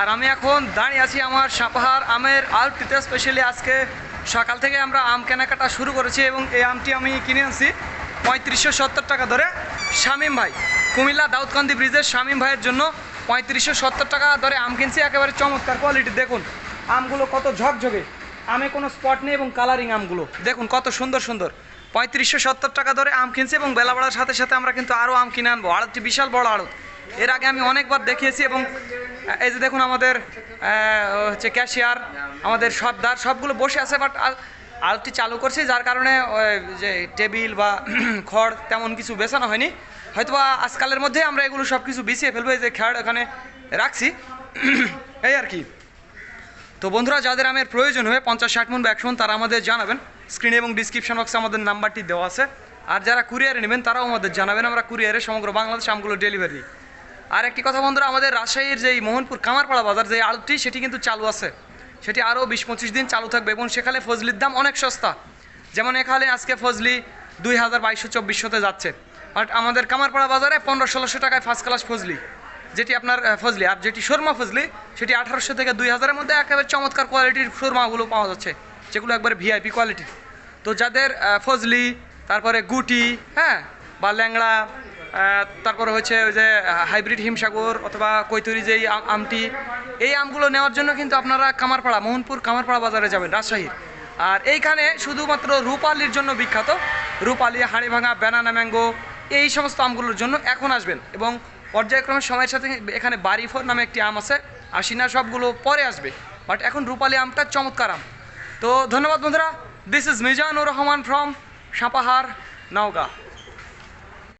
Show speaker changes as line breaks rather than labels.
আর আমি এখন দাঁড়িয়ে আছি আমার সাপাহার আমের আলটিতে স্পেশালি আজকে সকাল থেকে আমরা আম কেনাকাটা শুরু করেছি এবং এই আমটি আমি কিনে আনছি পঁয়ত্রিশশো সত্তর টাকা ধরে শামীম ভাই, কুমিল্লা দাউদকান্দি ব্রিজের শামীম ভাইয়ের জন্য পঁয়ত্রিশশো সত্তর টাকা ধরে আম কিনছি, একেবারে চমৎকার কোয়ালিটি দেখুন, আমগুলো কত ঝকঝকে। আমে কোনো স্পট নেই এবং কালারিং আমগুলো। দেখুন, কত সুন্দর সুন্দর। পঁয়ত্রিশশো সত্তর টাকা ধরে আম কিনছি এবং বেলা বাড়ার সাথে সাথে আমরা কিন্তু আরও আম কিনে আনব। আড়তটি বিশাল বড় আড়ত। এর আগে আমি অনেকবার দেখিয়েছি এবং এই যে দেখুন আমাদের হচ্ছে ক্যাশিয়ার আমাদের সর্দার, সবগুলো বসে আছে বাট আলটি চালু করছি, যার কারণে যে টেবিল বা খড় তেমন কিছু বেছানো হয়নি। হয়তোবা আজকালের মধ্যে আমরা এগুলো সব কিছু বিছিয়ে ফেলব, এই যে খেয়ার এখানে রাখছি। এই আর কি। তো বন্ধুরা, যাদের আমের প্রয়োজন হবে, পঞ্চাশ ষাট মন বা একশো মন তারা আমাদের জানাবেন। স্ক্রিনে এবং ডিসক্রিপশন বক্সে আমাদের নাম্বারটি দেওয়া আছে। আর যারা কুরিয়ারে নেবেন, তারাও আমাদের জানাবেন। আমরা কুরিয়ারে সমগ্র বাংলাদেশ আমগুলো ডেলিভারি আর একটি কথা বন্ধুরা, আমাদের রাজশাহীর যেই মোহনপুর কামারপাড়া বাজার যে আড়তটি, সেটি কিন্তু চালু আছে। সেটি আরও বিশ পঁচিশ দিন চালু থাকবে এবং সেখানে ফজলির দাম অনেক সস্তা। যেমন এখানে আজকে ফজলি দুই হাজার বাইশশো চব্বিশশোতে যাচ্ছে। বাট আমাদের কামারপাড়া বাজারে পনেরো ষোলোশো টাকায় ফার্স্ট ক্লাস ফজলি, যেটি আপনার ফজলি। আর যেটি শর্মা ফজলি, সেটি আঠারোশো থেকে দুই হাজারের মধ্যে একেবারে চমৎকার কোয়ালিটির শর্মাগুলো পাওয়া যাচ্ছে, যেগুলো একবারে ভিআইপি কোয়ালিটি তো যাদের ফজলি, তারপরে গুটি হ্যাঁ বা ল্যাংড়া তারপরে হচ্ছে ওই যে হাইব্রিড হিমসাগর অথবা কৈতরি যেই আম- আমটি, এই আমগুলো নেওয়ার জন্য কিন্তু আপনারা কামারপাড়া, মোহনপুর কামারপাড়া বাজারে যাবেন, রাজশাহীর। আর এইখানে শুধুমাত্র রূপালির জন্য বিখ্যাত, রূপালি, হাড়িভাঙা, ব্যানানা ম্যাঙ্গো, এই সমস্ত আমগুলোর জন্য এখন আসবেন এবং পর্যায়ক্রমে সময়ের সাথে এখানে বাড়িফোর নামে একটি আম আছে, আশিনা সবগুলো পরে আসবে, বাট এখন রূপালি আমটা চমৎকার আম। তো ধন্যবাদ বন্ধুরা this is Mizanur Rahman from Sapahar, Naogaon.